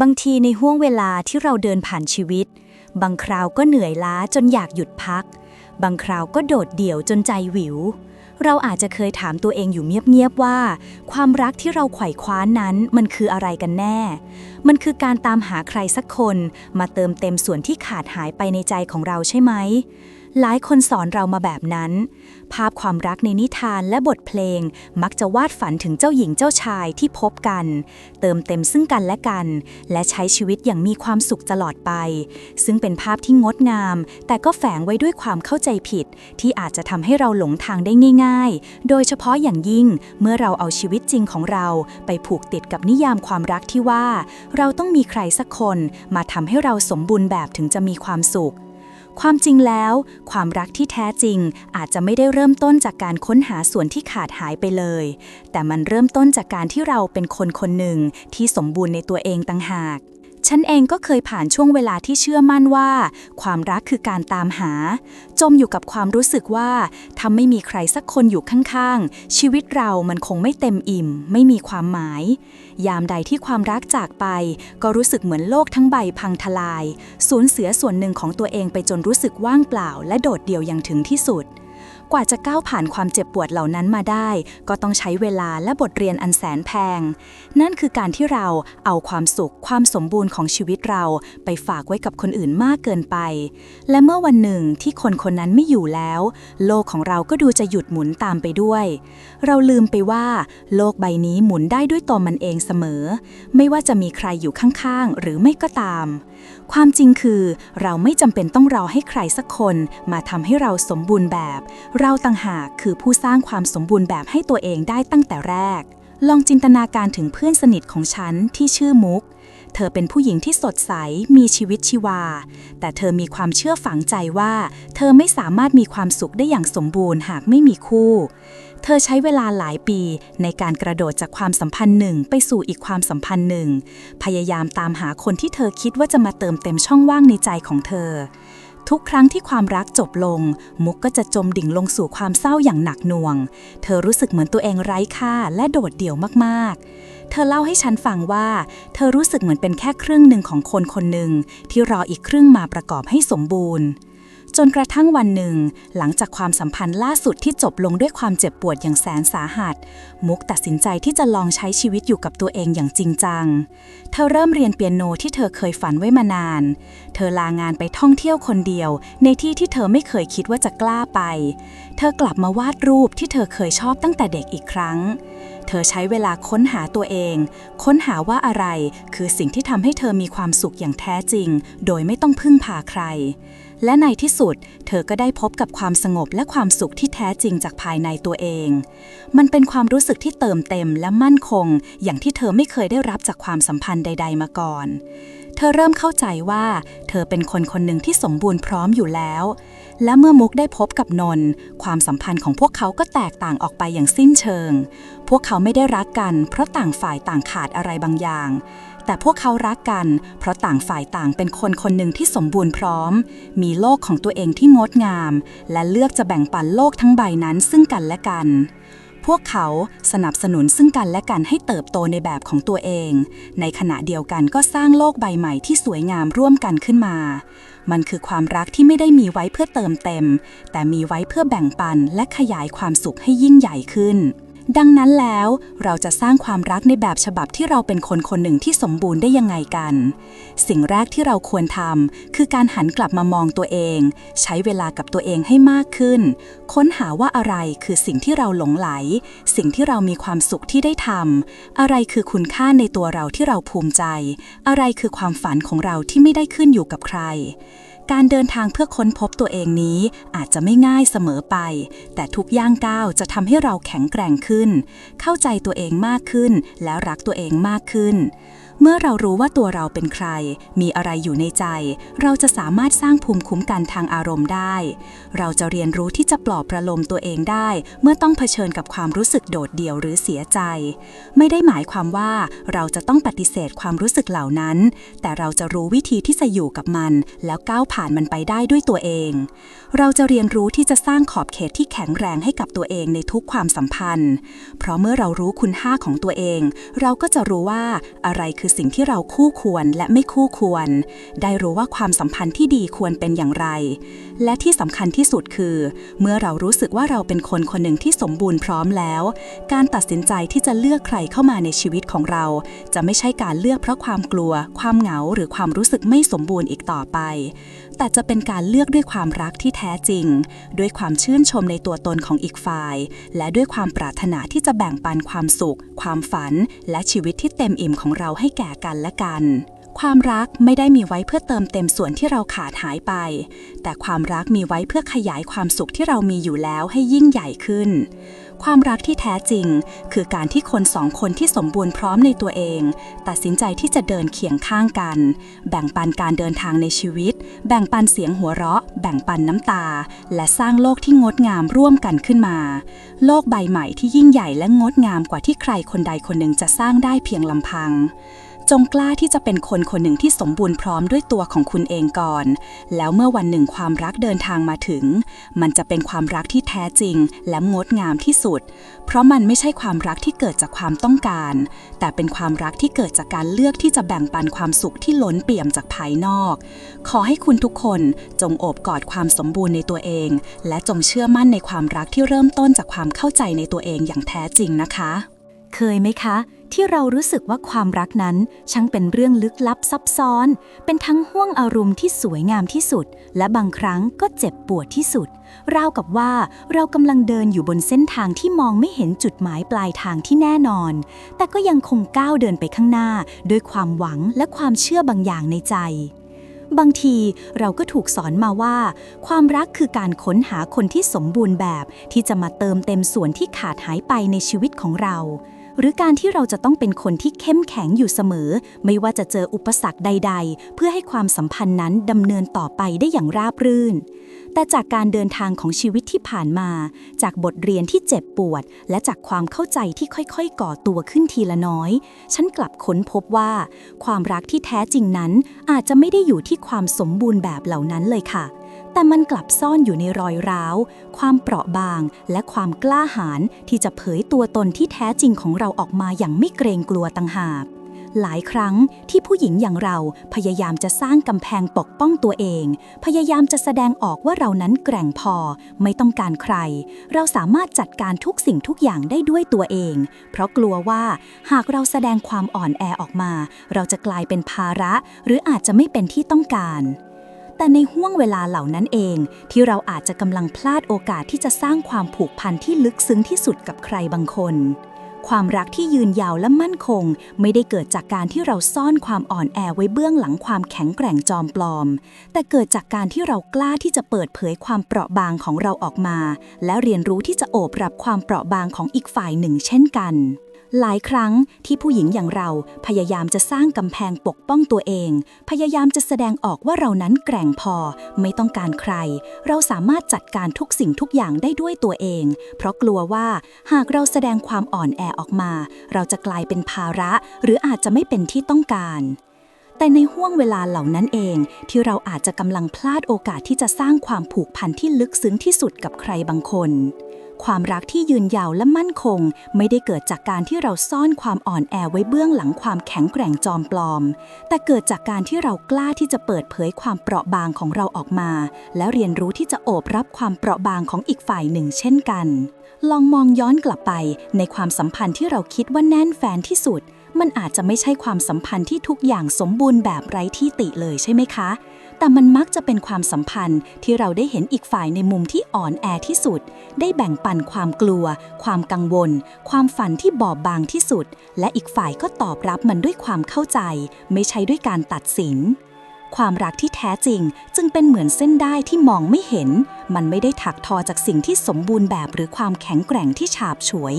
บางทีในห่วงเวลาที่เราเดินผ่านชีวิต บางคราวก็เหนื่อยล้าจนอยากหยุดพัก บางคราวก็โดดเดี่ยวจนใจหวิว เราอาจจะเคยถามตัวเองอยู่เงียบๆว่า ความรักที่เราไขว่คว้านั้นมันคืออะไรกันแน่ มันคือการตามหาใครสักคน มาเติมเต็มส่วนที่ขาดหายไปในใจของเราใช่ไหม หลายคนสอนเรามาแบบนั้น ภาพความรักในนิทานและบทเพลงมักจะวาดฝันถึงเจ้าหญิงเจ้าชายที่พบกัน เติมเต็มซึ่งกันและกัน และใช้ชีวิตอย่างมีความสุขตลอดไป ซึ่งเป็นภาพที่งดงาม แต่ก็แฝงไว้ด้วยความเข้าใจผิด ที่อาจจะทำให้เราหลงทางได้ง่าย ๆ โดยเฉพาะอย่างยิ่งเมื่อเราเอาชีวิตจริงของเรา ไปผูกติดกับนิยามความรักที่ว่า เราต้องมีใครสักคน มาทำให้เราสมบูรณ์แบบถึงจะมีความสุข ความจริงแล้ว ความรักที่แท้จริงอาจจะไม่ได้เริ่มต้นจากการค้นหาส่วนที่ขาดหายไปเลย แต่มันเริ่มต้นจากการที่เราเป็นคนคนหนึ่งที่สมบูรณ์ในตัวเองต่างหาก ฉันเองก็เคยผ่านช่วงเวลาที่เชื่อมั่นว่า ความรักคือการตามหา จมอยู่กับความรู้สึกว่าถ้าไม่มีใครสักคนอยู่ข้างๆ ชีวิตเรามันคงไม่เต็มอิ่ม ไม่มีความหมาย ยามใดที่ความรักจากไป ก็รู้สึกเหมือนโลกทั้งใบพังทลาย สูญเสียส่วนหนึ่งของตัวเองไปจนรู้สึกว่างเปล่า และโดดเดี่ยวอย่างถึงที่สุด กว่าจะก้าวผ่านความเจ็บปวดเหล่านั้นมาได้ ก็ต้องใช้เวลาและบทเรียนอันแสนแพง นั่นคือการที่เราเอาความสุขความสมบูรณ์ของชีวิตเราไปฝากไว้กับคนอื่นมากเกินไป และเมื่อวันหนึ่งที่คนคนนั้นไม่อยู่แล้ว โลกของเราก็ดูจะหยุดหมุนตามไปด้วย เราลืมไปว่า โลกใบนี้หมุนได้ด้วยตัวมันเองเสมอ ไม่ว่าจะมีใครอยู่ข้างๆ หรือไม่ก็ตาม ความจริงคือ เราไม่จำเป็นต้องรอให้ใครสักคนมาทำให้เราสมบูรณ์แบบ เราต่างหากคือผู้สร้างความสมบูรณ์แบบให้ตัวเองได้ตั้งแต่แรก ลองจินตนาการถึงเพื่อนสนิทของฉันที่ชื่อมุก เธอเป็นผู้หญิงที่สดใส มีชีวิตชีวา แต่เธอมีความเชื่อฝังใจว่า เธอไม่สามารถมีความสุขได้อย่างสมบูรณ์หากไม่มีคู่ เธอใช้เวลาหลายปีในการกระโดดจากความสัมพันธ์หนึ่งไปสู่อีกความสัมพันธ์หนึ่ง พยายามตามหาคนที่เธอคิดว่าจะมาเติมเต็มช่องว่างในใจของเธอ ทุกครั้งที่ความรักจบลง มุกก็จะจมดิ่งลงสู่ความเศร้าอย่างหนักหน่วง เธอรู้สึกเหมือนตัวเองไร้ค่าและโดดเดี่ยวมากๆเธอเล่าให้ฉันฟังว่า เธอรู้สึกเหมือนเป็นแค่ครึ่งหนึ่งของคนคนหนึ่งที่รออีกครึ่งมาประกอบให้สมบูรณ์ จนกระทั่งวันหนึ่ง หลังจากความสัมพันธ์ล่าสุดที่จบลงด้วยความเจ็บปวดอย่างแสนสาหัส มุกตัดสินใจที่จะลองใช้ชีวิตอยู่กับตัวเองอย่างจริงจัง เธอเริ่มเรียนเปียโนที่เธอเคยฝันไว้มานาน เธอลางานไปท่องเที่ยวคนเดียว ในที่ที่เธอไม่เคยคิดว่าจะกล้าไป เธอกลับมาวาดรูปที่เธอเคยชอบตั้งแต่เด็กอีกครั้ง เธอใช้เวลาค้นหาตัวเอง ค้นหาว่าอะไร คือสิ่งที่ทำให้เธอมีความสุขอย่างแท้จริง โดยไม่ต้องพึ่งพาใคร และในที่สุด เธอก็ได้พบกับความสงบและความสุขที่แท้จริงจากภายในตัวเอง มันเป็นความรู้สึกที่เติมเต็มและมั่นคง อย่างที่เธอไม่เคยได้รับจากความสัมพันธ์ใด ๆ มาก่อน เธอเริ่มเข้าใจว่า เธอเป็นคนคนหนึ่งที่สมบูรณ์พร้อมอยู่แล้ว และเมื่อมุกได้พบกับนนท์ความสัมพันธ์ของพวกเขาก็แตกต่างออกไปอย่างสิ้นเชิง พวกเขาไม่ได้รักกัน เพราะต่างฝ่ายต่างขาดอะไรบางอย่าง แต่พวกเขารักกัน เพราะต่างฝ่ายต่างเป็นคนคนหนึ่งที่สมบูรณ์พร้อม มีโลกของตัวเองที่งดงาม และเลือกจะแบ่งปันโลกทั้งใบนั้นซึ่งกันและกัน พวกเขาสนับสนุนซึ่งกันและกันให้เติบโตในแบบของตัวเอง ในขณะเดียวกันก็สร้างโลกใบใหม่ที่สวยงามร่วมกันขึ้นมา มันคือความรักที่ไม่ได้มีไว้เพื่อเติมเต็ม แต่มีไว้เพื่อแบ่งปันและขยายความสุขให้ยิ่งใหญ่ขึ้น ดังนั้นแล้วเราจะสร้างความรักในแบบฉบับที่เราเป็นคนคนหนึ่งที่สมบูรณ์ได้ยังไงกัน สิ่งแรกที่เราควรทำคือการหันกลับมามองตัวเอง ใช้เวลากับตัวเองให้มากขึ้น ค้นหาว่าอะไรคือสิ่งที่เราหลงไหล สิ่งที่เรามีความสุขที่ได้ทำอะไรคือคุณค่าในตัวเราที่เราภูมิใจ อะไรคือความฝันของเราที่ไม่ได้ขึ้นอยู่กับใคร การเดินทางเพื่อค้นพบตัวเองนี้อาจจะไม่ง่ายเสมอไป แต่ทุกย่างก้าวจะทำให้เราแข็งแกร่งขึ้น เข้าใจตัวเองมากขึ้น และรักตัวเองมากขึ้น เมื่อเรารู้ว่าตัวเราเป็นใคร มีอะไรอยู่ในใจ เราจะสามารถสร้างภูมิคุ้มกันทางอารมณ์ได้ เราจะเรียนรู้ที่จะปลอบประโลมตัวเองได้ เมื่อต้องเผชิญกับความรู้สึกโดดเดี่ยวหรือเสียใจ ไม่ได้หมายความว่าเราจะต้องปฏิเสธความรู้สึกเหล่านั้น แต่เราจะรู้วิธีที่จะอยู่กับมัน แล้วก้าวผ่านมันไปได้ด้วยตัวเอง เราจะเรียนรู้ที่จะสร้างขอบเขตที่แข็งแรงให้กับตัวเองในทุกความสัมพันธ์ เพราะเมื่อเรารู้คุณค่าของตัวเอง เราก็จะรู้ว่าอะไรคือคือสิ่งที่เราคู่ควรและไม่คู่ควร ได้รู้ว่าความสัมพันธ์ที่ดีควรเป็นอย่างไร และที่สำคัญที่สุดคือ เมื่อเรารู้สึกว่าเราเป็นคนคนหนึ่งที่สมบูรณ์พร้อมแล้ว การตัดสินใจที่จะเลือกใครเข้ามาในชีวิตของเรา จะไม่ใช่การเลือกเพราะความกลัว ความเหงาหรือความรู้สึกไม่สมบูรณ์อีกต่อไป แต่จะเป็นการเลือกด้วยความรักที่แท้จริง ด้วยความชื่นชมในตัวตนของอีกฝ่าย และด้วยความปรารถนาที่จะแบ่งปันความสุข ความฝัน และชีวิตที่เต็มอิ่มของเราให้แก่กันและกันความรักไม่ได้มีไว้เพื่อเติมเต็มส่วนที่เราขาดหายไป แต่ความรักมีไว้เพื่อขยายความสุขที่เรามีอยู่แล้วให้ยิ่งใหญ่ขึ้น ความรักที่แท้จริง คือการที่คนสองคนที่สมบูรณ์พร้อมในตัวเอง ตัดสินใจที่จะเดินเคียงข้างกัน แบ่งปันการเดินทางในชีวิต แบ่งปันเสียงหัวเราะ แบ่งปันน้ำตา และสร้างโลกที่งดงามร่วมกันขึ้นมา โลกใบใหม่ที่ยิ่งใหญ่และงดงามกว่าที่ใครคนใดคนหนึ่งจะสร้างได้เพียงลำพัง จงกล้าที่จะเป็นคนคนหนึ่งที่สมบูรณ์พร้อมด้วยตัวของคุณเองก่อน แล้วเมื่อวันหนึ่งความรักเดินทางมาถึง มันจะเป็นความรักที่แท้จริง และงดงามที่สุด เพราะมันไม่ใช่ความรักที่เกิดจากความต้องการ แต่เป็นความรักที่เกิดจากการเลือกที่จะแบ่งปันความสุขที่ล้นเปี่ยมจากภายนอก ขอให้คุณทุกคนจงโอบกอดความสมบูรณ์ในตัวเอง และจงเชื่อมั่นในความรักที่เริ่มต้นจากความเข้าใจในตัวเองอย่างแท้จริงนะคะ เคยไหมคะ ที่เรารู้สึกว่าความรักนั้น ช่างเป็นเรื่องลึกลับซับซ้อน เป็นทั้งห่วงอารมณ์ที่สวยงามที่สุด และบางครั้งก็เจ็บปวดที่สุด ราวกับว่าเรากำลังเดินอยู่บนเส้นทางที่มองไม่เห็นจุดหมายปลายทางที่แน่นอน แต่ก็ยังคงก้าวเดินไปข้างหน้า ด้วยความหวังและความเชื่อบางอย่างในใจบางทีเราก็ถูกสอนมาว่า ความรักคือการค้นหาคนที่สมบูรณ์แบบ ที่จะมาเติมเต็มส่วนที่ขาดหายไปในชีวิตของเรา หรือการที่เราจะต้องเป็นคนที่เข้มแข็งอยู่เสมอ ไม่ว่าจะเจออุปสรรคใด ๆ เพื่อให้ความสัมพันธ์นั้นดำเนินต่อไปได้อย่างราบรื่น แต่จากการเดินทางของชีวิตที่ผ่านมา จากบทเรียนที่เจ็บปวด และจากความเข้าใจที่ค่อยๆ ก่อตัวขึ้นทีละน้อย ฉันกลับค้นพบว่า ความรักที่แท้จริงนั้นอาจจะไม่ได้อยู่ที่ความสมบูรณ์แบบเหล่านั้นเลยค่ะ แต่มันกลับซ่อนอยู่ในรอยร้าว ความเปราะบาง และความกล้าหาญที่จะเผยตัวตนที่แท้จริงของเราออกมาอย่างไม่เกรงกลัวต่างหากหลายครั้งที่ผู้หญิงอย่างเราพยายามจะสร้างกำแพงปกป้องตัวเอง พยายามจะแสดงออกว่าเรานั้นแกร่งพอ ไม่ต้องการใคร เราสามารถจัดการทุกสิ่งทุกอย่างได้ด้วยตัวเอง เพราะกลัวว่าหากเราแสดงความอ่อนแอออกมา เราจะกลายเป็นภาระ หรืออาจจะไม่เป็นที่ต้องการ แต่ในห่วงเวลาเหล่านั้นเองที่เราอาจจะกำลังพลาดโอกาสที่จะสร้างความผูกพันที่ลึกซึ้งที่สุดกับใครบางคน ความรักที่ยืนยาวและมั่นคง ไม่ได้เกิดจากการที่เราซ่อนความอ่อนแอไว้เบื้องหลังความแข็งแกร่งจอมปลอม แต่เกิดจากการที่เรากล้าที่จะเปิดเผยความเปราะบางของเราออกมา และเรียนรู้ที่จะโอบรับความเปราะบางของอีกฝ่ายหนึ่งเช่นกัน หลายครั้งที่ผู้หญิงอย่างเราพยายามจะสร้างกำแพงปกป้องตัวเอง พยายามจะแสดงออกว่าเรานั้นแกร่งพอ ไม่ต้องการใคร เราสามารถจัดการทุกสิ่งทุกอย่างได้ด้วยตัวเอง เพราะกลัวว่าหากเราแสดงความอ่อนแอออกมา เราจะกลายเป็นภาระ หรืออาจจะไม่เป็นที่ต้องการแต่ในห่วงเวลาเหล่านั้นเองที่เราอาจจะกำลังพลาดโอกาสที่จะสร้างความผูกพันที่ลึกซึ้งที่สุดกับใครบางคน ความรักที่ยืนยาวและมั่นคง ไม่ได้เกิดจากการที่เราซ่อนความอ่อนแอไว้เบื้องหลังความแข็งแกร่งจอมปลอม แต่เกิดจากการที่เรากล้าที่จะเปิดเผยความเปราะบางของเราออกมา และเรียนรู้ที่จะโอบรับความเปราะบางของอีกฝ่ายหนึ่งเช่นกันลองมองย้อนกลับไปในความสัมพันธ์ที่เราคิดว่าแน่นแฟนที่สุด มันอาจจะไม่ใช่ความสัมพันธ์ที่ทุกอย่างสมบูรณ์แบบไร้ที่ติเลยใช่ไหมคะ แต่มันมักจะเป็นความสัมพันธ์ที่เราได้เห็นอีกฝ่ายในมุมที่อ่อนแอที่สุด ได้แบ่งปันความกลัว ความกังวล ความฝันที่บอบบางที่สุด และอีกฝ่ายก็ตอบรับมันด้วยความเข้าใจ ไม่ใช่ด้วยการตัดสินความรักที่แท้จริงจึงเป็นเหมือนเส้นได้ที่มองไม่เห็น มันไม่ได้ถักทอจากสิ่งที่สมบูรณ์แบบหรือความแข็งแกร่งที่ฉาบฉวย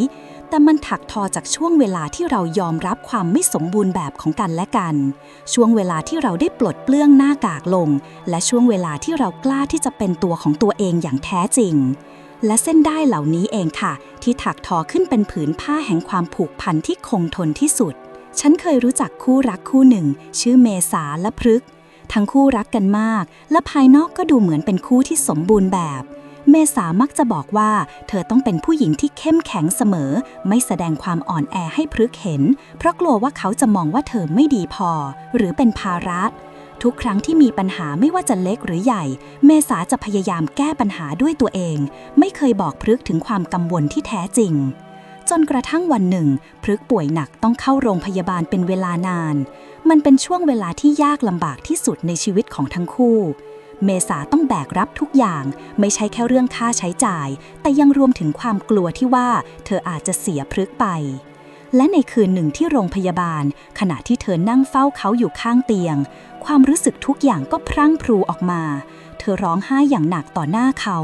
แต่มันถักทอจากช่วงเวลาที่เรายอมรับความไม่สมบูรณ์แบบของกันและกัน ช่วงเวลาที่เราได้ปลดเปลื้องหน้ากากลง และช่วงเวลาที่เรากล้าที่จะเป็นตัวของตัวเองอย่างแท้จริง และเส้นได้เหล่านี้เองค่ะ ที่ถักทอขึ้นเป็นผืนผ้าแห่งความผูกพันที่คงทนที่สุด ฉันเคยรู้จักคู่รักคู่หนึ่ง ชื่อเมษาและพฤกทั้งคู่รักกันมาก และภายนอกก็ดูเหมือนเป็นคู่ที่สมบูรณ์แบบ เมษามักจะบอกว่า เธอต้องเป็นผู้หญิงที่เข้มแข็งเสมอ ไม่แสดงความอ่อนแอให้พฤกเห็น เพราะกลัวว่าเขาจะมองว่าเธอไม่ดีพอ หรือเป็นภาระ ทุกครั้งที่มีปัญหาไม่ว่าจะเล็กหรือใหญ่ เมษาจะพยายามแก้ปัญหาด้วยตัวเอง ไม่เคยบอกพฤกถึงความกังวลที่แท้จริง จนกระทั่งวันหนึ่งพฤกป่วยหนักต้องเข้าโรงพยาบาลเป็นเวลานาน มันเป็นช่วงเวลาที่ยากลำบากที่สุดในชีวิตของทั้งคู่ เมษาต้องแบกรับทุกอย่าง ไม่ใช่แค่เรื่องค่าใช้จ่าย แต่ยังรวมถึงความกลัวที่ว่าเธออาจจะเสียพฤกไป และในคืนหนึ่งที่โรงพยาบาล ขณะที่เธอนั่งเฝ้าเขาอยู่ข้างเตียง ความรู้สึกทุกอย่างก็พรั่งพรูออกมา เธอร้องไห้อย่างหนักต่อหน้าเขา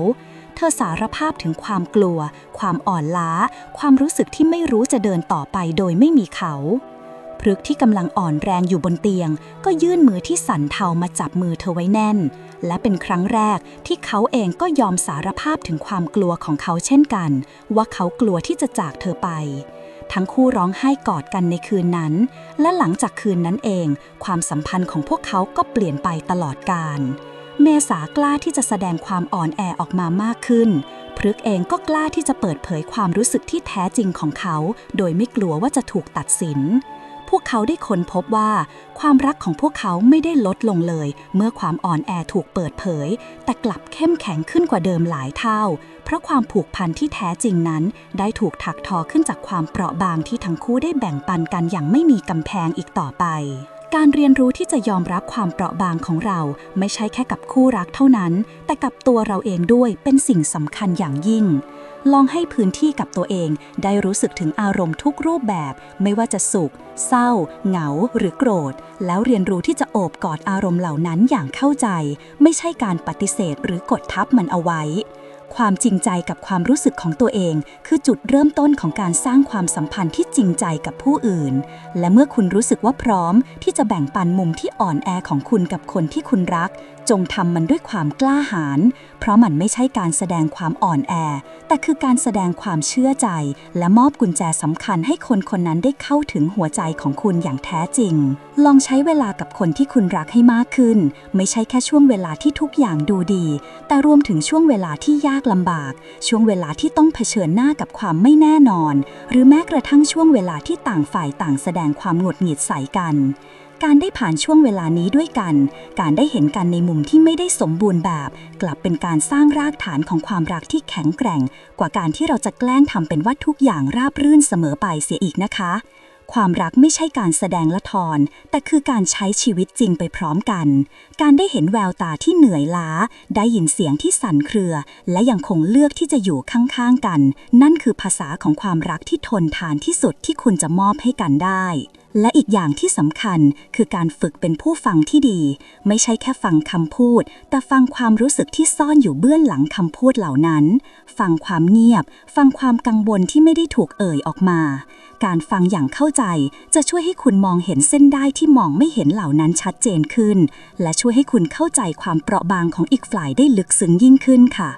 เธอสารภาพถึงความกลัว ความอ่อนล้า ความรู้สึกที่ไม่รู้จะเดินต่อไปโดยไม่มีเขา พฤกที่กำลังอ่อนแรงอยู่บนเตียง ก็ยื่นมือที่สั่นเทามาจับมือเธอไว้แน่น และเป็นครั้งแรกที่เขาเองก็ยอมสารภาพถึงความกลัวของเขาเช่นกัน ว่าเขากลัวที่จะจากเธอไป ทั้งคู่ร้องไห้กอดกันในคืนนั้น และหลังจากคืนนั้นเอง ความสัมพันธ์ของพวกเขาก็เปลี่ยนไปตลอดกาลเมษากล้าที่จะแสดงความอ่อนแอออกมามากขึ้น พฤกเองก็กล้าที่จะเปิดเผยความรู้สึกที่แท้จริงของเขา โดยไม่กลัวว่าจะถูกตัดสิน พวกเขาได้ค้นพบว่า ความรักของพวกเขาไม่ได้ลดลงเลย เมื่อความอ่อนแอถูกเปิดเผย แต่กลับเข้มแข็งขึ้นกว่าเดิมหลายเท่า เพราะความผูกพันที่แท้จริงนั้น ได้ถูกถักทอขึ้นจากความเปราะบางที่ทั้งคู่ได้แบ่งปันกันอย่างไม่มีกำแพงอีกต่อไปการเรียนรู้ที่จะยอมรับความเปราะบางของเรา ไม่ใช่แค่กับคู่รักเท่านั้น แต่กับตัวเราเองด้วยเป็นสิ่งสำคัญอย่างยิ่ง ลองให้พื้นที่กับตัวเอง ได้รู้สึกถึงอารมณ์ทุกรูปแบบ ไม่ว่าจะสุข เศร้า เหงา หรือโกรธ แล้วเรียนรู้ที่จะโอบกอดอารมณ์เหล่านั้นอย่างเข้าใจ ไม่ใช่การปฏิเสธหรือกดทับมันเอาไว้ ความจริงใจกับความรู้สึกของตัวเอง คือจุดเริ่มต้นของการสร้างความสัมพันธ์ที่จริงใจกับผู้อื่น และเมื่อคุณรู้สึกว่าพร้อม ที่จะแบ่งปันมุมที่อ่อนแอของคุณกับคนที่คุณรักจงทำมันด้วยความกล้าหาญ เพราะมันไม่ใช่การแสดงความอ่อนแอ แต่คือการแสดงความเชื่อใจ และมอบกุญแจสำคัญให้คนคนนั้นได้เข้าถึงหัวใจของคุณอย่างแท้จริง ลองใช้เวลากับคนที่คุณรักให้มากขึ้น ไม่ใช่แค่ช่วงเวลาที่ทุกอย่างดูดี แต่รวมถึงช่วงเวลาที่ยากลำบาก ช่วงเวลาที่ต้องเผชิญหน้ากับความไม่แน่นอน หรือแม้กระทั่งช่วงเวลาที่ต่างฝ่ายต่างแสดงความหงุดหงิดใส่กัน การได้ผ่านช่วงเวลานี้ด้วยกัน การได้เห็นกันในมุมที่ไม่ได้สมบูรณ์แบบ กลับเป็นการสร้างรากฐานของความรักที่แข็งแกร่ง กว่าการที่เราจะแกล้งทำเป็นว่าทุกอย่างราบรื่นเสมอไปเสียอีกนะคะ ความรักไม่ใช่การแสดงละทอนแต่คือการใช้ชีวิตจริงไปพร้อมกัน การได้เห็นแววตาที่เหนื่อยล้า ได้ยินเสียงที่สั่นเครือ และยังคงเลือกที่จะอยู่ข้างๆกัน นั่นคือภาษาของความรักที่ทนทานที่สุดที่คุณจะมอบให้กันได้ และอีกอย่างที่สำคัญคือการฝึกเป็นผู้ฟังที่ดี ไม่ใช่แค่ฟังคำพูด แต่ฟังความรู้สึกที่ซ่อนอยู่เบื้องหลังคำพูดเหล่านั้น ฟังความเงียบ ฟังความกังวลที่ไม่ได้ถูกเอ่ยออกมา การฟังอย่างเข้าใจจะช่วยให้คุณมองเห็นเส้นได้ที่มองไม่เห็นเหล่านั้นชัดเจนขึ้น และช่วยให้คุณเข้าใจความเปราะบางของอีกฝ่ายได้ลึกซึ้งยิ่งขึ้นค่ะ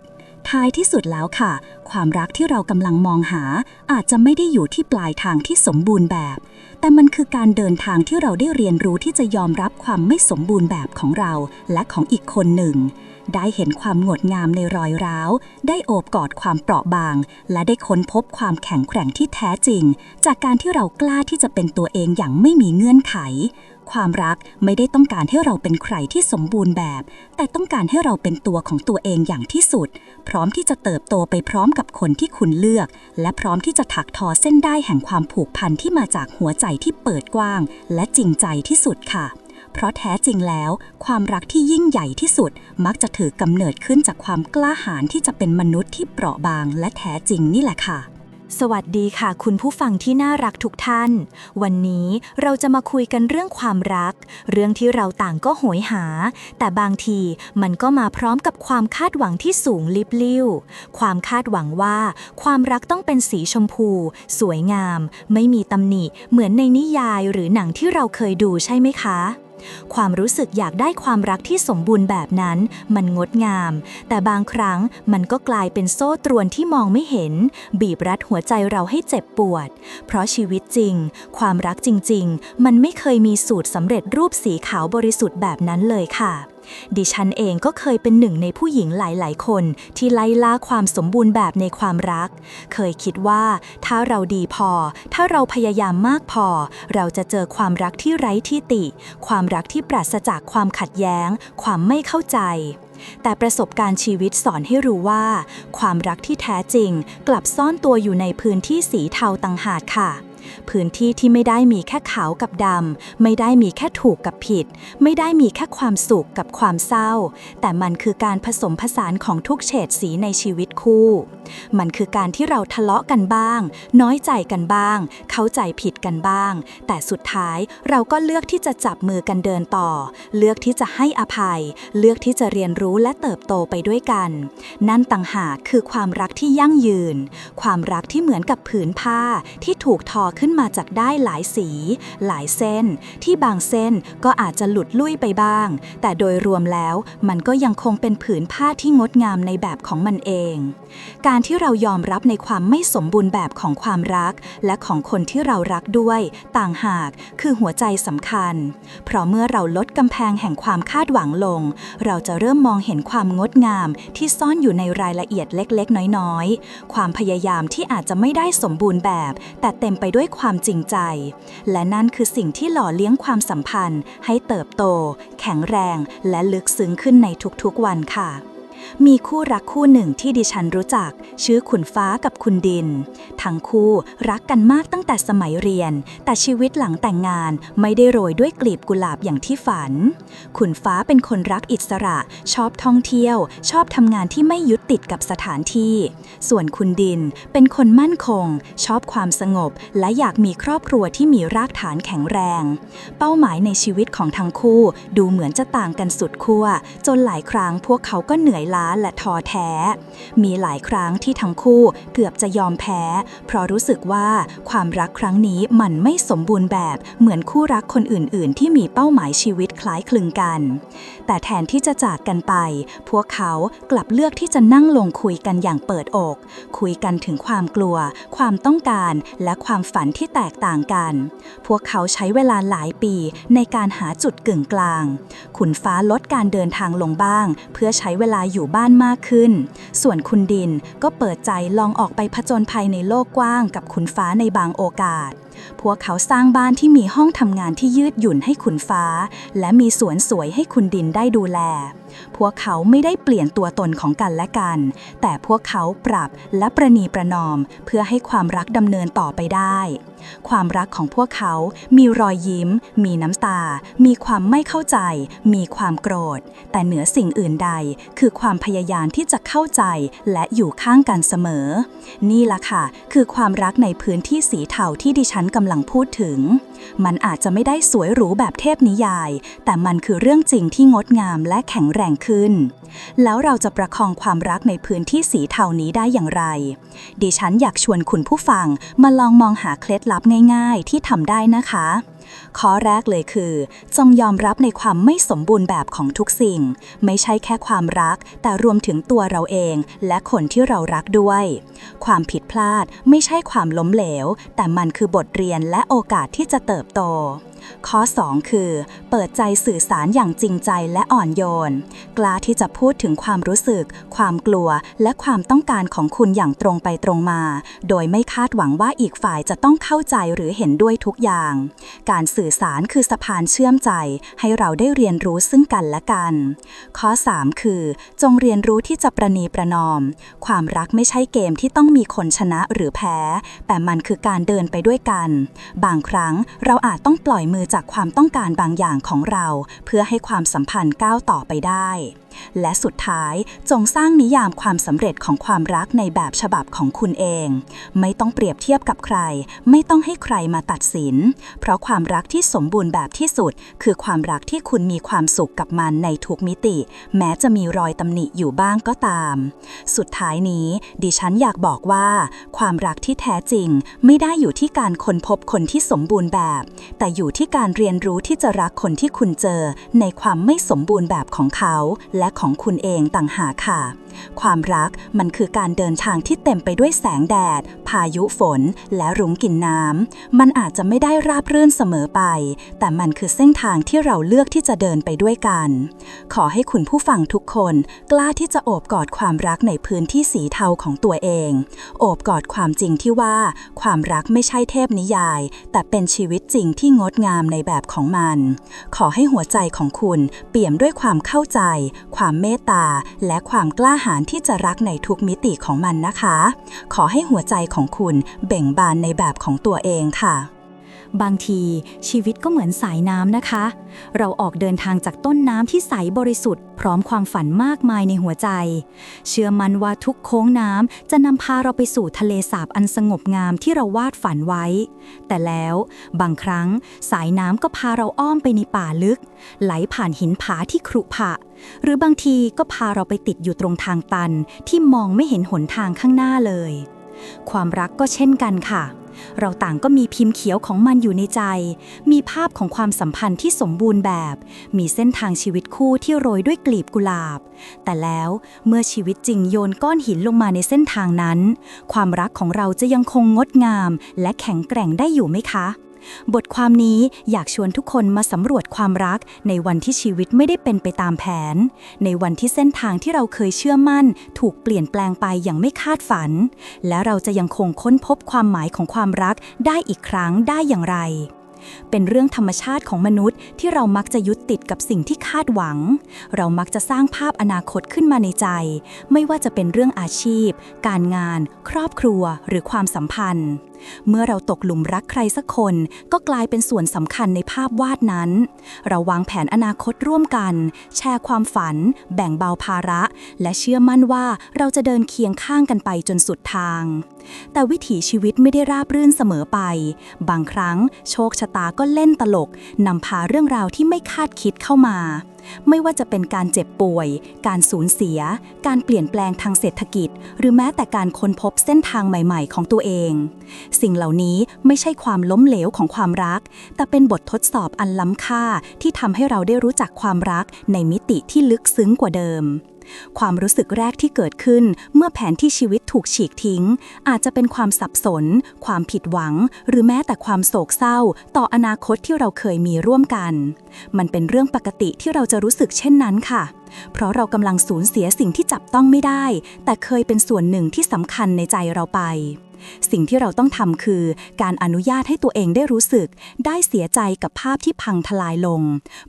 ท้ายที่สุดแล้วค่ะ ความรักที่เรากำลังมองหา อาจจะไม่ได้อยู่ที่ปลายทางที่สมบูรณ์แบบ แต่มันคือการเดินทางที่เราได้เรียนรู้ที่จะยอมรับความไม่สมบูรณ์แบบของเราและของอีกคนหนึ่ง ได้เห็นความงดงามในรอยร้าว ได้โอบกอดความเปราะบาง และได้ค้นพบความแข็งแกร่งที่แท้จริง จากการที่เรากล้าที่จะเป็นตัวเองอย่างไม่มีเงื่อนไข ความรักไม่ได้ต้องการให้เราเป็นใครที่สมบูรณ์แบบ แต่ต้องการให้เราเป็นตัวของตัวเองอย่างที่สุด พร้อมที่จะเติบโตไปพร้อมกับคนที่คุณเลือก และพร้อมที่จะถักทอเส้นได้แห่งความผูกพันที่มาจากหัวใจที่เปิดกว้าง และจริงใจที่สุดค่ะเพราะแท้จริงแล้ว ความรักที่ยิ่งใหญ่ที่สุด มักจะถือกำเนิดขึ้นจากความกล้าหาญที่จะเป็นมนุษย์ที่เปราะบางและแท้จริงนี่แหละค่ะ สวัสดีค่ะ คุณผู้ฟังที่น่ารักทุกท่าน วันนี้เราจะมาคุยกันเรื่องความรัก เรื่องที่เราต่างก็โหยหา แต่บางทีมันก็มาพร้อมกับความคาดหวังที่สูงลิบลิ่ว ความคาดหวังว่า ความรักต้องเป็นสีชมพู สวยงาม ไม่มีตำหนิ เหมือนในนิยายหรือหนังที่เราเคยดูใช่ไหมคะ ความรู้สึกอยากได้ความรักที่สมบูรณ์แบบนั้น มันงดงาม แต่บางครั้งมันก็กลายเป็นโซ่ตรวนที่มองไม่เห็น บีบรัดหัวใจเราให้เจ็บปวด เพราะชีวิตจริง ความรักจริง ๆ มันไม่เคยมีสูตรสำเร็จรูปสีขาวบริสุทธิ์แบบนั้นเลยค่ะ ดิฉันเองก็เคยเป็นหนึ่งในผู้หญิงหลาย ๆ คนที่ไล่ล่าความสมบูรณ์แบบในความรัก เคยคิดว่าถ้าเราดีพอ ถ้าเราพยายามมากพอ เราจะเจอความรักที่ไร้ที่ติ ความรักที่ปราศจากความขัดแย้ง ความไม่เข้าใจแต่ประสบการณ์ชีวิตสอนให้รู้ว่า ความรักที่แท้จริง กลับซ่อนตัวอยู่ในพื้นที่สีเทาต่างหากค่ะ พื้นที่ที่ไม่ได้มีแค่ขาวกับดำ ไม่ได้มีแค่ถูกกับผิด ไม่ได้มีแค่ความสุขกับความเศร้า แต่มันคือการผสมผสานของทุกเฉดสีในชีวิตคู่ มันคือการที่เราทะเลาะกันบ้าง น้อยใจกันบ้าง เข้าใจผิดกันบ้าง แต่สุดท้ายเราก็เลือกที่จะจับมือกันเดินต่อ เลือกที่จะให้อภัย เลือกที่จะเรียนรู้และเติบโตไปด้วยกัน นั่นต่างหากคือความรักที่ยั่งยืน ความรักที่เหมือนกับผืนผ้าที่ถูกทอขึ้นึ้นมาจากได้หลายสี หลายเส้น ที่บางเส้นก็อาจจะหลุดลุ่ยไปบ้าง แต่โดยรวมแล้วมันก็ยังคงเป็นผืนผ้าที่งดงามในแบบของมันเอง การที่เรายอมรับในความไม่สมบูรณ์แบบของความรัก และของคนที่เรารักด้วย ต่างหากคือหัวใจสำคัญ เพราะเมื่อเราลดกำแพงแห่งความคาดหวังลง เราจะเริ่มมองเห็นความงดงามที่ซ่อนอยู่ในรายละเอียดเล็กๆ น้อยๆ ความพยายามที่อาจจะไม่ได้สมบูรณ์แบบ แต่เต็มไปด้วยความจริงใจ และนั่นคือสิ่งที่หล่อเลี้ยงความสัมพันธ์ ให้เติบโต แข็งแรง และลึกซึ้งขึ้นในทุกๆวันค่ะ มีคู่รักคู่หนึ่งที่ดิฉันรู้จัก ชื่อขุนฟ้ากับคุณดิน ทั้งคู่รักกันมากตั้งแต่สมัยเรียน แต่ชีวิตหลังแต่งงานไม่ได้โรยด้วยกลีบกุหลาบอย่างที่ฝัน ขุนฟ้าเป็นคนรักอิสระ ชอบท่องเที่ยว ชอบทำงานที่ไม่ยึดติดกับสถานที่ ส่วนคุณดินเป็นคนมั่นคง ชอบความสงบ และอยากมีครอบครัวที่มีรากฐานแข็งแรง เป้าหมายในชีวิตของทั้งคู่ ดูเหมือนจะต่างกันสุดขั้วจนหลายครั้งพวกเขาก็เหนื่อยล้าและท้อแท้ มีหลายครั้งที่ทั้งคู่เกือบจะยอมแพ้ เพราะรู้สึกว่าความรักครั้งนี้มันไม่สมบูรณ์แบบเหมือนคู่รักคนอื่น ๆ ที่มีเป้าหมายชีวิตคล้ายคลึงกัน แต่แทนที่จะจากกันไป พวกเขากลับเลือกที่จะนั่งลงคุยกันอย่างเปิดอก คุยกันถึงความกลัว ความต้องการและความฝันที่แตกต่างกัน พวกเขาใช้เวลาหลายปีในการหาจุดกึ่งกลาง ขุนฟ้าลดการเดินทางลงบ้าง เพื่อใช้เวลาอยูู่่บ้านมากขึ้น ส่วนคุณดินก็เปิดใจลองออกไปผจญภัยในโลกกว้างกับขุนฟ้าในบางโอกาส พวกเขาสร้างบ้านที่มีห้องทำงานที่ยืดหยุ่นให้ขุนฟ้า และมีสวนสวยให้คุณดินได้ดูแล พวกเขาไม่ได้เปลี่ยนตัวตนของกันและกัน แต่พวกเขาปรับและประนีประนอม เพื่อให้ความรักดำเนินต่อไปได้ ความรักของพวกเขามีรอยยิ้ม มีน้ำตา มีความไม่เข้าใจ มีความโกรธ แต่เหนือสิ่งอื่นใด คือความพยายามที่จะเข้าใจและอยู่ข้างกันเสมอ นี่ล่ะค่ะ คือความรักในพื้นที่สีเทาที่ดิฉันกำลังพูดถึง มันอาจจะไม่ได้สวยหรูแบบเทพนิยาย แต่มันคือเรื่องจริงที่งดงามและแข็งแรงขึ้น แล้วเราจะประคองความรักในพื้นที่สีเทานี้ได้อย่างไร ดิฉันอยากชวนคุณผู้ฟังมาลองมองหาเคล็ดลับง่าย ๆ ที่ทำได้นะคะ ข้อแรกเลยคือ จงยอมรับในความไม่สมบูรณ์แบบของทุกสิ่ง ไม่ใช่แค่ความรัก แต่รวมถึงตัวเราเอง และคนที่เรารักด้วย ความผิดพลาดไม่ใช่ความล้มเหลว แต่มันคือบทเรียนและโอกาสที่จะเติบโต ข้อ 2 คือ เปิดใจสื่อสารอย่างจริงใจและอ่อนโยน กล้าที่จะพูดถึงความรู้สึก ความกลัว และความต้องการของคุณอย่างตรงไปตรงมา โดยไม่คาดหวังว่าอีกฝ่ายจะต้องเข้าใจหรือเห็นด้วยทุกอย่าง การสื่อสารคือสะพานเชื่อมใจ ให้เราได้เรียนรู้ซึ่งกันและกัน ข้อ 3 คือ จงเรียนรู้ที่จะประนีประนอม ความรักไม่ใช่เกมที่ต้องมีคนชนะหรือแพ้ แต่มันคือการเดินไปด้วยกัน บางครั้งเราอาจต้องปล่อยมือจากความต้องการบางอย่างของเรา เพื่อให้ความสัมพันธ์ก้าวต่อไปได้ และสุดท้ายจงสร้างนิยามความสำเร็จของความรักในแบบฉบับของคุณเอง ไม่ต้องเปรียบเทียบกับใคร ไม่ต้องให้ใครมาตัดสิน เพราะความรักที่สมบูรณ์แบบที่สุด คือความรักที่คุณมีความสุขกับมันในทุกมิติ แม้จะมีรอยตำหนิอยู่บ้างก็ตาม สุดท้ายนี้ ดิฉันอยากบอกว่า ความรักที่แท้จริง ไม่ได้อยู่ที่การค้นพบคนที่สมบูรณ์แบบ แต่อยู่ที่การเรียนรู้ที่จะรักคนที่คุณเจอ ในความไม่สมบูรณ์แบบของเขาและและของคุณเองต่างหากค่ะ ความรักมันคือการเดินทางที่เต็มไปด้วยแสงแดด พายุฝน และรุ้งกินน้ำ มันอาจจะไม่ได้ราบรื่นเสมอไป แต่มันคือเส้นทางที่เราเลือกที่จะเดินไปด้วยกัน ขอให้คุณผู้ฟังทุกคน กล้าที่จะโอบกอดความรักในพื้นที่สีเทาของตัวเอง โอบกอดความจริงที่ว่า ความรักไม่ใช่เทพนิยาย แต่เป็นชีวิตจริงที่งดงามในแบบของมัน ขอให้หัวใจของคุณเปี่ยมด้วยความเข้าใจความเมตตา และความกล้าหาญที่จะรักในทุกมิติของมันนะคะ ขอให้หัวใจของคุณเบ่งบานในแบบของตัวเองค่ะ บางทีชีวิตก็เหมือนสายน้ำนะคะ เราออกเดินทางจากต้นน้ำที่ใสบริสุทธิ์ พร้อมความฝันมากมายในหัวใจ เชื่อมั่นว่าทุกโค้งน้ำจะนำพาเราไปสู่ทะเลสาบอันสงบงามที่เราวาดฝันไว้ แต่แล้วบางครั้งสายน้ำก็พาเราอ้อมไปในป่าลึก ไหลผ่านหินผาที่ครุขระหรือบางทีก็พาเราไปติดอยู่ตรงทางตัน ที่มองไม่เห็นหนทางข้างหน้าเลย ความรักก็เช่นกันค่ะ เราต่างก็มีพิมพ์เขียวของมันอยู่ในใจ มีภาพของความสัมพันธ์ที่สมบูรณ์แบบ มีเส้นทางชีวิตคู่ที่โรยด้วยกลีบกุหลาบ แต่แล้วเมื่อชีวิตจริงโยนก้อนหินลงมาในเส้นทางนั้น ความรักของเราจะยังคงงดงาม และแข็งแกร่งได้อยู่ไหมคะ บทความนี้อยากชวนทุกคนมาสำรวจความรัก ในวันที่ชีวิตไม่ได้เป็นไปตามแผน ในวันที่เส้นทางที่เราเคยเชื่อมั่น ถูกเปลี่ยนแปลงไปอย่างไม่คาดฝัน และเราจะยังคงค้นพบความหมายของความรักได้อีกครั้งได้อย่างไร เป็นเรื่องธรรมชาติของมนุษย์ที่เรามักจะยึดติดกับสิ่งที่คาดหวัง เรามักจะสร้างภาพอนาคตขึ้นมาในใจ ไม่ว่าจะเป็นเรื่องอาชีพ การงาน ครอบครัว หรือความสัมพันธ์ เมื่อเราตกหลุมรักใครสักคน ก็กลายเป็นส่วนสำคัญในภาพวาดนั้น เราวางแผนอนาคตร่วมกัน แชร์ความฝัน แบ่งเบาภาระ และเชื่อมั่นว่าเราจะเดินเคียงข้างกันไปจนสุดทาง แต่วิถีชีวิตไม่ได้ราบรื่นเสมอไป บางครั้งโชคชะตาก็เล่นตลกนำพาเรื่องราวที่ไม่คาดคิดเข้ามา ไม่ว่าจะเป็นการเจ็บป่วย การสูญเสีย การเปลี่ยนแปลงทางเศรษฐกิจ หรือแม้แต่การค้นพบเส้นทางใหม่ ๆ ของตัวเอง สิ่งเหล่านี้ไม่ใช่ความล้มเหลวของความรัก แต่เป็นบททดสอบอันล้ำค่าที่ทำให้เราได้รู้จักความรักในมิติที่ลึกซึ้งกว่าเดิม ความรู้สึกแรกที่เกิดขึ้นเมื่อแผนที่ชีวิตถูกฉีกทิ้ง อาจจะเป็นความสับสน ความผิดหวัง หรือแม้แต่ความโศกเศร้า ต่ออนาคตที่เราเคยมีร่วมกัน มันเป็นเรื่องปกติที่เราจะรู้สึกเช่นนั้นค่ะ เพราะเรากำลังสูญเสียสิ่งที่จับต้องไม่ได้ แต่เคยเป็นส่วนหนึ่งที่สำคัญในใจเราไป สิ่งที่เราต้องทำคือ การอนุญาตให้ตัวเองได้รู้สึก ได้เสียใจกับภาพที่พังทลายลง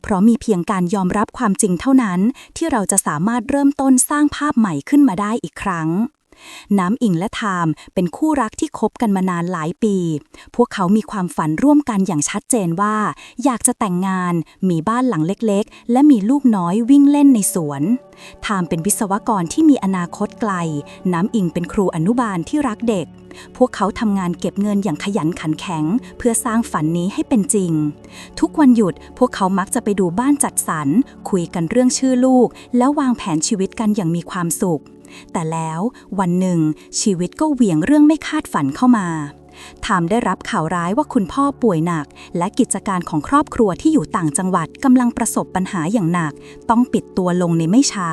เพราะมีเพียงการยอมรับความจริงเท่านั้น ที่เราจะสามารถเริ่มต้นสร้างภาพใหม่ขึ้นมาได้อีกครั้ง น้ำอิงและไทม์เป็นคู่รักที่คบกันมานานหลายปี พวกเขามีความฝันร่วมกันอย่างชัดเจนว่า อยากจะแต่งงาน มีบ้านหลังเล็กๆ และมีลูกน้อยวิ่งเล่นในสวนไทม์เป็นวิศวกรที่มีอนาคตไกล น้ำอิงเป็นครูอนุบาลที่รักเด็ก พวกเขาทำงานเก็บเงินอย่างขยันขันแข็ง เพื่อสร้างฝันนี้ให้เป็นจริง ทุกวันหยุดพวกเขามักจะไปดูบ้านจัดสรร คุยกันเรื่องชื่อลูก แล้ววางแผนชีวิตกันอย่างมีความสุข แต่แล้ววันหนึ่ง ชีวิตก็เหวี่ยงเรื่องไม่คาดฝันเข้ามาถามได้รับข่าวร้ายว่าคุณพ่อป่วยหนัก และกิจการของครอบครัวที่อยู่ต่างจังหวัดกำลังประสบปัญหาอย่างหนัก ต้องปิดตัวลงในไม่ช้า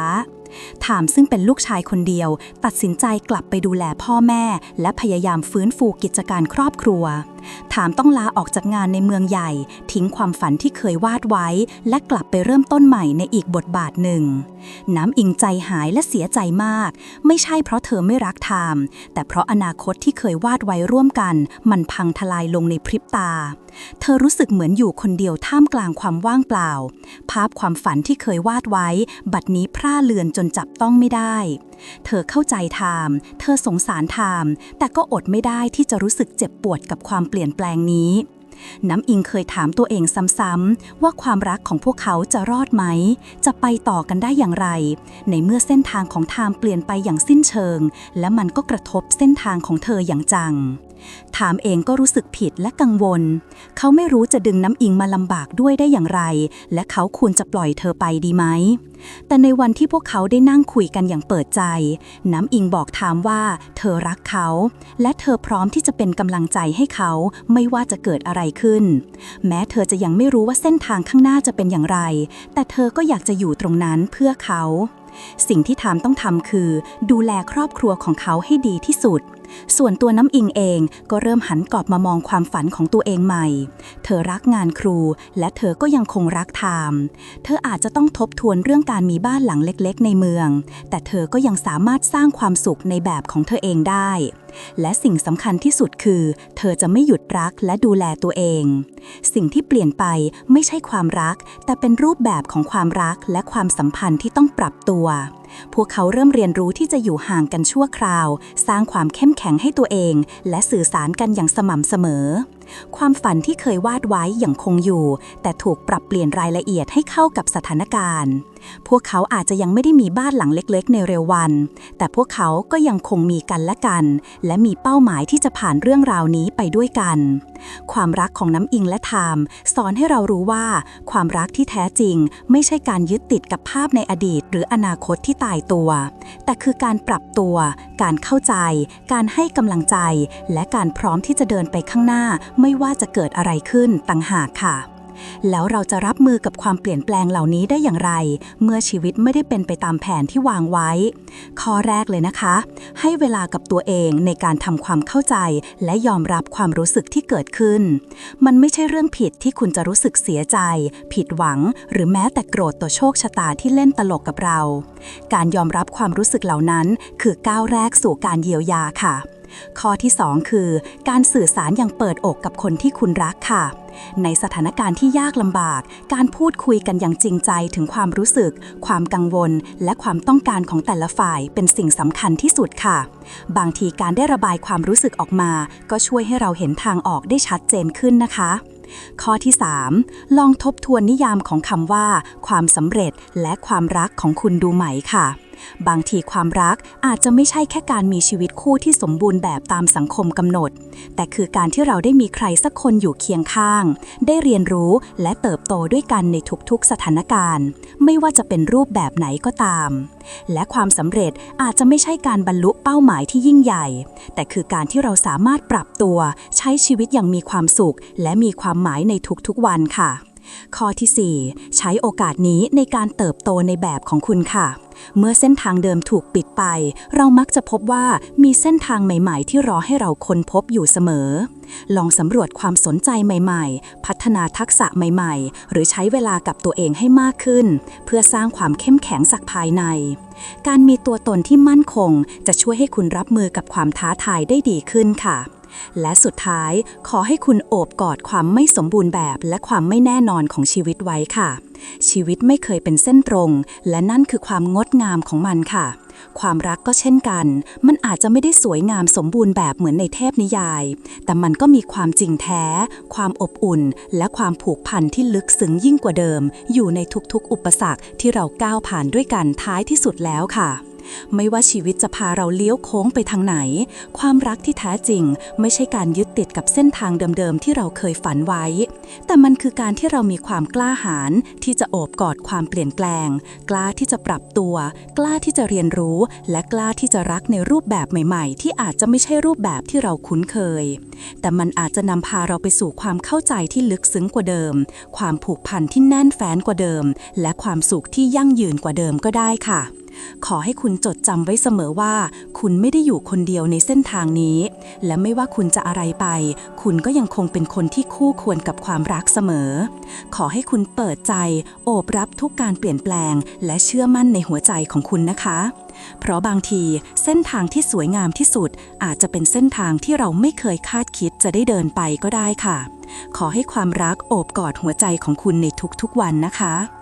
ถามซึ่งเป็นลูกชายคนเดียว ตัดสินใจกลับไปดูแลพ่อแม่ และพยายามฟื้นฟูกิจการครอบครัว ถามต้องลาออกจากงานในเมืองใหญ่ ทิ้งความฝันที่เคยวาดไว้ และกลับไปเริ่มต้นใหม่ในอีกบทบาทหนึ่ง น้ำอิงใจหายและเสียใจมาก ไม่ใช่เพราะเธอไม่รักทามแต่เพราะอนาคตที่เคยวาดไว้ร่วมกัน มันพังทลายลงในพริบตา เธอรู้สึกเหมือนอยู่คนเดียวท่ามกลางความว่างเปล่า ภาพความฝันที่เคยวาดไว้ บัดนี้พร่าเลือนจนจับต้องไม่ได้ เธอเข้าใจไทม์เธอสงสารไทม์แต่ก็อดไม่ได้ที่จะรู้สึกเจ็บปวดกับความเปลี่ยนแปลงนี้ น้ำอิงเคยถามตัวเองซ้ำๆว่าความรักของพวกเขาจะรอดไหม จะไปต่อกันได้อย่างไร ในเมื่อเส้นทางของไทม์เปลี่ยนไปอย่างสิ้นเชิง และมันก็กระทบเส้นทางของเธออย่างจัง ถามเองก็รู้สึกผิดและกังวล เขาไม่รู้จะดึงน้ำอิงมาลำบากด้วยได้อย่างไร และเขาควรจะปล่อยเธอไปดีไหม แต่ในวันที่พวกเขาได้นั่งคุยกันอย่างเปิดใจ น้ำอิงบอกถามว่าเธอรักเขา และเธอพร้อมที่จะเป็นกำลังใจให้เขาไม่ว่าจะเกิดอะไรขึ้น แม้เธอจะยังไม่รู้ว่าเส้นทางข้างหน้าจะเป็นอย่างไร แต่เธอก็อยากจะอยู่ตรงนั้นเพื่อเขา สิ่งที่ทามต้องทำคือ ดูแลครอบครัวของเขาให้ดีที่สุด ส่วนตัวน้ำอิงเองก็เริ่มหันกลับมามองความฝันของตัวเองใหม่ เธอรักงานครู และเธอก็ยังคงรักไทม์เธออาจจะต้องทบทวนเรื่องการมีบ้านหลังเล็กๆ ในเมือง แต่เธอก็ยังสามารถสร้างความสุขในแบบของเธอเองได้ และสิ่งสำคัญที่สุดคือ เธอจะไม่หยุดรักและดูแลตัวเอง สิ่งที่เปลี่ยนไปไม่ใช่ความรัก แต่เป็นรูปแบบของความรักและความสัมพันธ์ที่ต้องปรับตัว พวกเขาเริ่มเรียนรู้ที่จะอยู่ห่างกันชั่วคราว สร้างความเข้มแข็งให้ตัวเอง และสื่อสารกันอย่างสม่ำเสมอ ความฝันที่เคยวาดไว้อย่างคงอยู่ แต่ถูกปรับเปลี่ยนรายละเอียดให้เข้ากับสถานการณ์ พวกเขาอาจจะยังไม่ได้มีบ้านหลังเล็กๆ ในเร็ววัน แต่พวกเขาก็ยังคงมีกันและกัน และมีเป้าหมายที่จะผ่านเรื่องราวนี้ไปด้วยกัน ความรักของน้ำอิงและไทม์สอนให้เรารู้ว่า ความรักที่แท้จริง ไม่ใช่การยึดติดกับภาพในอดีต หรืออนาคตที่ตายตัว แต่คือการปรับตัว การเข้าใจ การให้กำลังใจ และการพร้อมที่จะเดินไปข้างหน้า ไม่ว่าจะเกิดอะไรขึ้นต่างหากค่ะ แล้วเราจะรับมือกับความเปลี่ยนแปลงเหล่านี้ได้อย่างไร เมื่อชีวิตไม่ได้เป็นไปตามแผนที่วางไว้ ข้อแรกเลยนะคะ ให้เวลากับตัวเองในการทำความเข้าใจ และยอมรับความรู้สึกที่เกิดขึ้น มันไม่ใช่เรื่องผิดที่คุณจะรู้สึกเสียใจ ผิดหวัง หรือแม้แต่โกรธต่อโชคชะตาที่เล่นตลกกับเรา การยอมรับความรู้สึกเหล่านั้น คือก้าวแรกสู่การเยียวยาค่ะข้อที่ 2 คือ การสื่อสารอย่างเปิดอกกับคนที่คุณรักค่ะ ในสถานการณ์ที่ยากลำบาก การพูดคุยกันอย่างจริงใจถึงความรู้สึก ความกังวล และความต้องการของแต่ละฝ่ายเป็นสิ่งสำคัญที่สุดค่ะ บางทีการได้ระบายความรู้สึกออกมา ก็ช่วยให้เราเห็นทางออกได้ชัดเจนขึ้นนะคะข้อที่ 3 ลองทบทวนนิยามของคำว่า ความสำเร็จและความรักของคุณดูใหม่ค่ะ บางทีความรักอาจจะไม่ใช่แค่การมีชีวิตคู่ที่สมบูรณ์แบบตามสังคมกำหนด แต่คือการที่เราได้มีใครสักคนอยู่เคียงข้าง ได้เรียนรู้และเติบโตด้วยกันในทุกๆสถานการณ์ ไม่ว่าจะเป็นรูปแบบไหนก็ตาม และความสำเร็จอาจจะไม่ใช่การบรรลุเป้าหมายที่ยิ่งใหญ่ แต่คือการที่เราสามารถปรับตัว ใช้ชีวิตอย่างมีความสุข และมีความหมายในทุกๆวันค่ะ ข้อที่ 4 ใช้โอกาสนี้ในการเติบโตในแบบของคุณค่ะ เมื่อเส้นทางเดิมถูกปิดไป เรามักจะพบว่ามีเส้นทางใหม่ ๆ ที่รอให้เราค้นพบอยู่เสมอ ลองสำรวจความสนใจใหม่ ๆ พัฒนาทักษะใหม่ ๆ หรือใช้เวลากับตัวเองให้มากขึ้น เพื่อสร้างความเข้มแข็งจากภายใน การมีตัวตนที่มั่นคง จะช่วยให้คุณรับมือกับความท้าทายได้ดีขึ้นค่ะ และสุดท้ายขอให้คุณโอบกอดความไม่สมบูรณ์แบบและความไม่แน่นอนของชีวิตไว้ค่ะ ชีวิตไม่เคยเป็นเส้นตรง และนั่นคือความงดงามของมันค่ะ ความรักก็เช่นกัน มันอาจจะไม่ได้สวยงามสมบูรณ์แบบเหมือนในเทพนิยาย แต่มันก็มีความจริงแท้ ความอบอุ่น และความผูกพันที่ลึกซึ้งยิ่งกว่าเดิม อยู่ในทุกๆ อุปสรรคที่เราก้าวผ่านด้วยกันท้ายที่สุดแล้วค่ะ ไม่ว่าชีวิตจะพาเราเลี้ยวโค้งไปทางไหน ความรักที่แท้จริง ไม่ใช่การยึดติดกับเส้นทางเดิมๆที่เราเคยฝันไว้ แต่มันคือการที่เรามีความกล้าหาญที่จะโอบกอดความเปลี่ยนแปลง กล้าที่จะปรับตัว กล้าที่จะเรียนรู้ และกล้าที่จะรักในรูปแบบใหม่ๆ ที่อาจจะไม่ใช่รูปแบบที่เราคุ้นเคย แต่มันอาจจะนำพาเราไปสู่ความเข้าใจที่ลึกซึ้งกว่าเดิม ความผูกพันที่แน่นแฟ้นกว่าเดิม และความสุขที่ยั่งยืนกว่าเดิมก็ได้ค่ะ ขอให้คุณจดจำไว้เสมอว่า คุณไม่ได้อยู่คนเดียวในเส้นทางนี้ และไม่ว่าคุณจะอะไรไป คุณก็ยังคงเป็นคนที่คู่ควรกับความรักเสมอ ขอให้คุณเปิดใจ โอบรับทุกการเปลี่ยนแปลง และเชื่อมั่นในหัวใจของคุณนะคะ เพราะบางทีเส้นทางที่สวยงามที่สุด อาจจะเป็นเส้นทางที่เราไม่เคยคาดคิดจะได้เดินไปก็ได้ค่ะ ขอให้ความรักโอบกอดหัวใจของคุณในทุกๆวันนะคะ